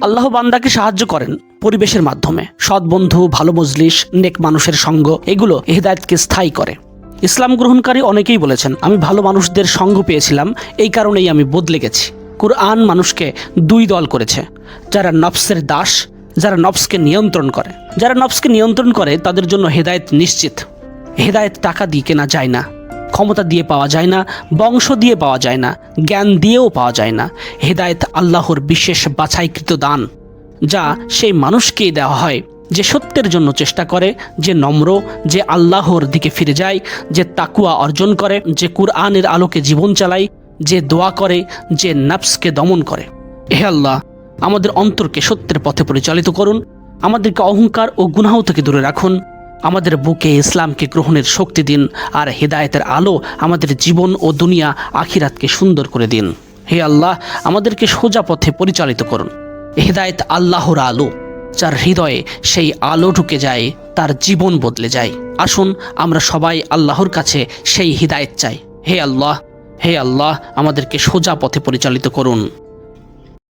আল্লাহ বান্দাকে সাহায্য করেন পরিবেশের মাধ্যমে। সৎ বন্ধু, ভালো মজলিস, নেক মানুষের সঙ্গ, এগুলো হেদায়তকে স্থায়ী করে। ইসলাম গ্রহণকারী অনেকেই বলেছেন, আমি ভালো মানুষদের সঙ্গ পেয়েছিলাম, এই কারণেই আমি বদলে গেছি। কুরআন মানুষকে দুই দল করেছে, যারা নফসের দাস, যারা নফসকে নিয়ন্ত্রণ করে। যারা নফসকে নিয়ন্ত্রণ করে, তাদের জন্য হেদায়েত নিশ্চিত। হেদায়েত টাকা দিয়ে কেনা যায় না। ক্ষমতা দিয়ে পাওয়া যায় না, বংশ দিয়ে পাওয়া যায় না, জ্ঞান দিয়েও পাওয়া যায় না। হেদায়েত আল্লাহর বিশেষ বাছাইকৃত দান, যা সেই মানুষকেই দেওয়া হয়, যে সত্যের জন্য চেষ্টা করে, যে নম্র, যে আল্লাহর দিকে ফিরে যায়, যে তাকুয়া অর্জন করে, যে কুরআনের আলোকে জীবন চালায়, যে দোয়া করে, যে নাফসকে দমন করে। হে আল্লাহ, আমাদের অন্তরকে সত্যের পথে পরিচালিত করুন, আমাদেরকে অহংকার ও গুনাহ থেকে দূরে রাখুন আমাদের বুকে ইসলামকে গ্রহণের শক্তি দিন আর হেদায়েতের আলো আমাদের জীবন ও দুনিয়া আখিরাতকে সুন্দর করে দিন। হে আল্লাহ, আমাদেরকে সোজা পথে পরিচালিত করুন। হেদায়েত আল্লাহর আলো, যার হৃদয়ে সেই আলো ঢুকে যায়, তার জীবন বদলে যায়। আসুন আমরা সবাই আল্লাহর কাছে সেই হৃদায়েত চাই। হে আল্লাহ হে আল্লাহ, আমাদেরকে সোজা পথে পরিচালিত করুন।